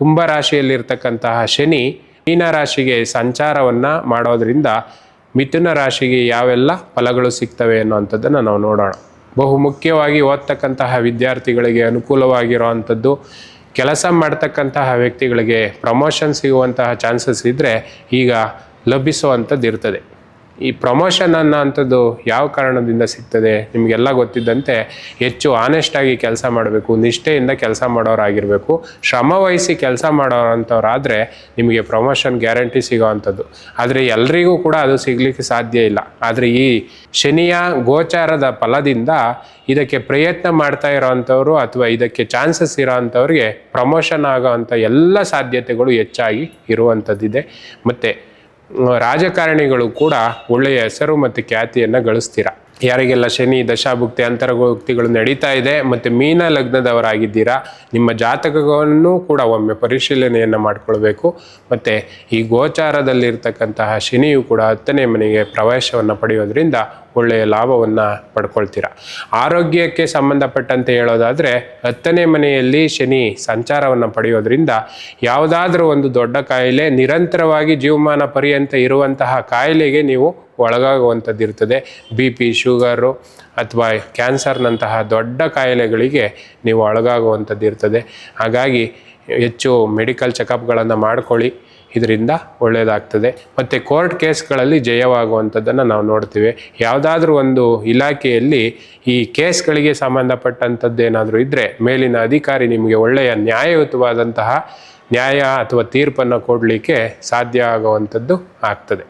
ಕುಂಭ ರಾಶಿಯಲ್ಲಿರ್ತಕ್ಕಂತಹ ಶನಿ ಮೀನ ರಾಶಿಗೆ ಸಂಚಾರವನ್ನು ಮಾಡೋದ್ರಿಂದ ಮಿಥುನ ರಾಶಿಗೆ ಯಾವೆಲ್ಲ ಫಲಗಳು ಸಿಗ್ತವೆ ಅನ್ನೋವಂಥದ್ದನ್ನು ನಾವು ನೋಡೋಣ. ಬಹು ಮುಖ್ಯವಾಗಿ ಓದ್ತಕ್ಕಂತಹ ವಿದ್ಯಾರ್ಥಿಗಳಿಗೆ ಅನುಕೂಲವಾಗಿರುವಂಥದ್ದು, ಕೆಲಸ ಮಾಡ್ತಕ್ಕಂತಹ ವ್ಯಕ್ತಿಗಳಿಗೆ ಪ್ರಮೋಷನ್ ಸಿಗುವಂತಹ ಚಾನ್ಸಸ್ ಇದ್ದರೆ ಈಗ ಲಭಿಸುವಂಥದ್ದು ಇರ್ತದೆ ಈ ಪ್ರಮೋಷನ್ ಅನ್ನೋ ಅಂಥದ್ದು ಯಾವ ಕಾರಣದಿಂದ ಸಿಗ್ತದೆ? ನಿಮಗೆಲ್ಲ ಗೊತ್ತಿದ್ದಂತೆ ಹೆಚ್ಚು ಆನೆಸ್ಟಾಗಿ ಕೆಲಸ ಮಾಡಬೇಕು, ನಿಷ್ಠೆಯಿಂದ ಕೆಲಸ ಮಾಡೋರಾಗಿರಬೇಕು. ಶ್ರಮ ವಹಿಸಿ ಕೆಲಸ ಮಾಡೋರಂಥವ್ರಾದರೆ ನಿಮಗೆ ಪ್ರಮೋಷನ್ ಗ್ಯಾರಂಟಿ ಸಿಗೋ ಅಂಥದ್ದು ಆದರೆ ಎಲ್ರಿಗೂ ಕೂಡ ಅದು ಸಿಗಲಿಕ್ಕೆ ಸಾಧ್ಯ ಇಲ್ಲ. ಆದರೆ ಈ ಶನಿಯ ಗೋಚಾರದ ಫಲದಿಂದ ಇದಕ್ಕೆ ಪ್ರಯತ್ನ ಮಾಡ್ತಾ ಇರೋವಂಥವ್ರು ಅಥವಾ ಇದಕ್ಕೆ ಚಾನ್ಸಸ್ ಇರೋ ಅಂಥವ್ರಿಗೆ ಪ್ರಮೋಷನ್ ಆಗೋವಂಥ ಎಲ್ಲ ಸಾಧ್ಯತೆಗಳು ಹೆಚ್ಚಾಗಿ ಇರುವಂಥದ್ದಿದೆ. ಮತ್ತು ರಾಜಕಾರಣಿಗಳು ಕೂಡ ಒಳ್ಳೆಯ ಹೆಸರು ಮತ್ತು ಖ್ಯಾತಿಯನ್ನು ಗಳಿಸ್ತೀರ? ಯಾರಿಗೆಲ್ಲ ಶನಿ, ದಶಾಭುಕ್ತಿ ಅಂತರಭುಕ್ತಿಗಳು ನಡೀತಾ ಇದೆ ಮತ್ತು ಮೀನ ಲಗ್ನದವರಾಗಿದ್ದೀರಾ? ನಿಮ್ಮ ಜಾತಕವನ್ನು ಕೂಡ ಒಮ್ಮೆ ಪರಿಶೀಲನೆಯನ್ನು ಮಾಡಿಕೊಳ್ಬೇಕು. ಮತ್ತು ಈ ಗೋಚಾರದಲ್ಲಿರ್ತಕ್ಕಂತಹ ಶನಿಯು ಕೂಡ ಹತ್ತನೇ ಮನೆಗೆ ಪ್ರವೇಶವನ್ನು ಪಡೆಯೋದ್ರಿಂದ ಒಳ್ಳೆಯ ಲಾಭವನ್ನು ಪಡ್ಕೊಳ್ತೀರಾ? ಆರೋಗ್ಯಕ್ಕೆ ಸಂಬಂಧಪಟ್ಟಂತೆ ಹೇಳೋದಾದರೆ ಹತ್ತನೇ ಮನೆಯಲ್ಲಿ ಶನಿ ಸಂಚಾರವನ್ನು ಪಡೆಯೋದ್ರಿಂದ ಯಾವುದಾದ್ರೂ ಒಂದು ದೊಡ್ಡ ಕಾಯಿಲೆ ನಿರಂತರವಾಗಿ ಜೀವಮಾನ ಪರ್ಯಂತ ಇರುವಂತಹ ಕಾಯಿಲೆಗೆ ನೀವು ಒಳಗಾಗುವಂಥದ್ದು ಇರ್ತದೆ ಬಿ ಪಿ, ಶುಗರು ಅಥವಾ ಕ್ಯಾನ್ಸರ್ನಂತಹ ದೊಡ್ಡ ಕಾಯಿಲೆಗಳಿಗೆ ನೀವು ಒಳಗಾಗುವಂಥದ್ದು ಇರ್ತದೆ ಹಾಗಾಗಿ ಹೆಚ್ಚು ಮೆಡಿಕಲ್ ಚೆಕಪ್ಗಳನ್ನು ಮಾಡ್ಕೊಳ್ಳಿ. ಇದರಿಂದ ಒಳ್ಳೆಯದಾಗ್ತದೆ ಮತ್ತು ಕೋರ್ಟ್ ಕೇಸ್ಗಳಲ್ಲಿ ಜಯವಾಗುವಂಥದ್ದನ್ನು ನಾವು ನೋಡ್ತೀವಿ. ಯಾವುದಾದ್ರೂ ಒಂದು ಇಲಾಖೆಯಲ್ಲಿ ಈ ಕೇಸ್ಗಳಿಗೆ ಸಂಬಂಧಪಟ್ಟಂಥದ್ದು ಏನಾದರೂ ಇದ್ದರೆ ಮೇಲಿನ ಅಧಿಕಾರಿ ನಿಮಗೆ ಒಳ್ಳೆಯ ನ್ಯಾಯಯುತವಾದಂತಹ ನ್ಯಾಯ ಅಥವಾ ತೀರ್ಪನ್ನು ಕೊಡಲಿಕ್ಕೆ ಸಾಧ್ಯ ಆಗುವಂಥದ್ದು ಆಗ್ತದೆ.